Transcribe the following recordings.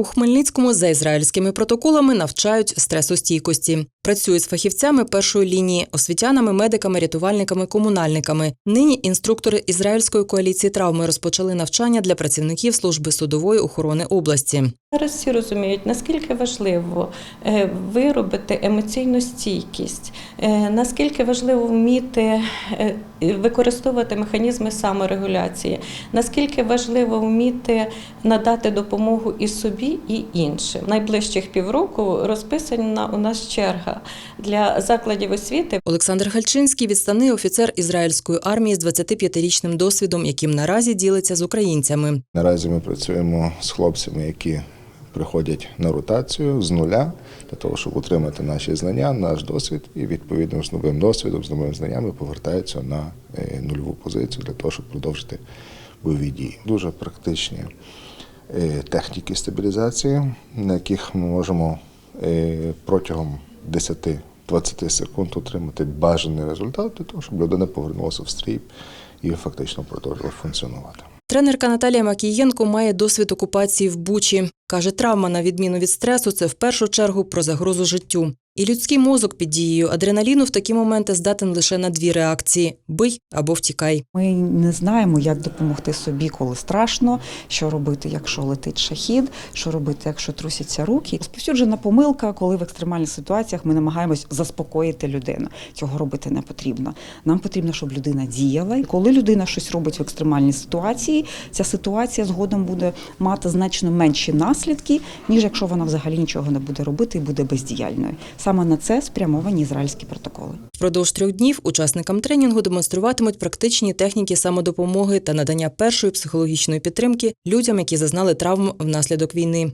У Хмельницькому за ізраїльськими протоколами навчають стресостійкості. Працюють з фахівцями першої лінії, освітянами, медиками, рятувальниками, комунальниками. Нині інструктори ізраїльської коаліції травми розпочали навчання для працівників служби судової охорони області. Зараз всі розуміють, наскільки важливо е, виробити емоційну стійкість, е, наскільки важливо вміти е, використовувати механізми саморегуляції, наскільки важливо вміти надати допомогу і собі, і іншим. Найближчих півроку розписана у нас черга для закладів освіти. Олександр Гальчинський відставний офіцер ізраїльської армії з 25-річним досвідом, яким наразі ділиться з українцями. Наразі ми працюємо з хлопцями, які приходять на ротацію з нуля для того, щоб отримати наші знання, наш досвід, і відповідно з новим досвідом, з новими знаннями повертаються на е, нульову позицію для того, щоб продовжити бойові дії. Дуже практичні е, техніки стабілізації, на яких ми можемо е, протягом 10-20 секунд отримати бажаний результат для того, щоб людина повернулася в стрій і фактично продовжила функціонувати. Тренерка Наталія Макієнко має досвід окупації в Бучі. Каже, травма, на відміну від стресу, це в першу чергу про загрозу життю. І людський мозок під дією адреналіну в такі моменти здатен лише на дві реакції: бий або втікай. Ми не знаємо, як допомогти собі, коли страшно, що робити, якщо летить шахід, що робити, якщо трусяться руки. Розповсюджена помилка, коли в екстремальних ситуаціях ми намагаємось заспокоїти людину. Цього робити не потрібно. Нам потрібно, щоб людина діяла. І коли людина щось робить в екстремальній ситуації, ця ситуація згодом буде мати значно менші наслідки, ніж якщо вона взагалі нічого не буде робити і буде бездіяльною. Саме на це спрямовані ізраїльські протоколи. Впродовж трьох днів учасникам тренінгу демонструватимуть практичні техніки самодопомоги та надання першої психологічної підтримки людям, які зазнали травм внаслідок війни.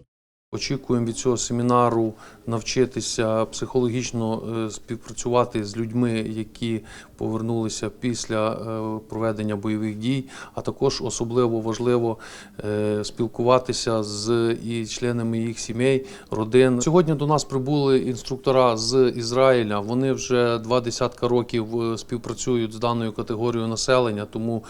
Очікуємо від цього семінару навчитися психологічно е, співпрацювати з людьми, які повернулися після е, проведення бойових дій, а також особливо важливо е, спілкуватися з і членами їх сімей, родин. Сьогодні до нас прибули інструктора з Ізраїля. Вони вже два десятка років співпрацюють з даною категорією населення, тому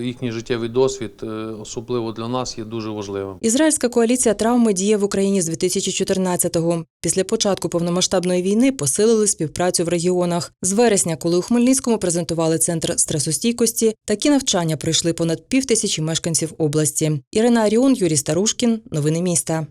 їхній життєвий досвід, особливо для нас, є дуже важливим. Ізраїльська коаліція травми діє в Україні з 2014-го. Після початку повномасштабної війни посилили співпрацю в регіонах. З вересня, коли у Хмельницькому презентували центр стресостійкості, такі навчання пройшли понад пів тисячі мешканців області. Ірина Аріон, Юрій Старушкін. Новини міста.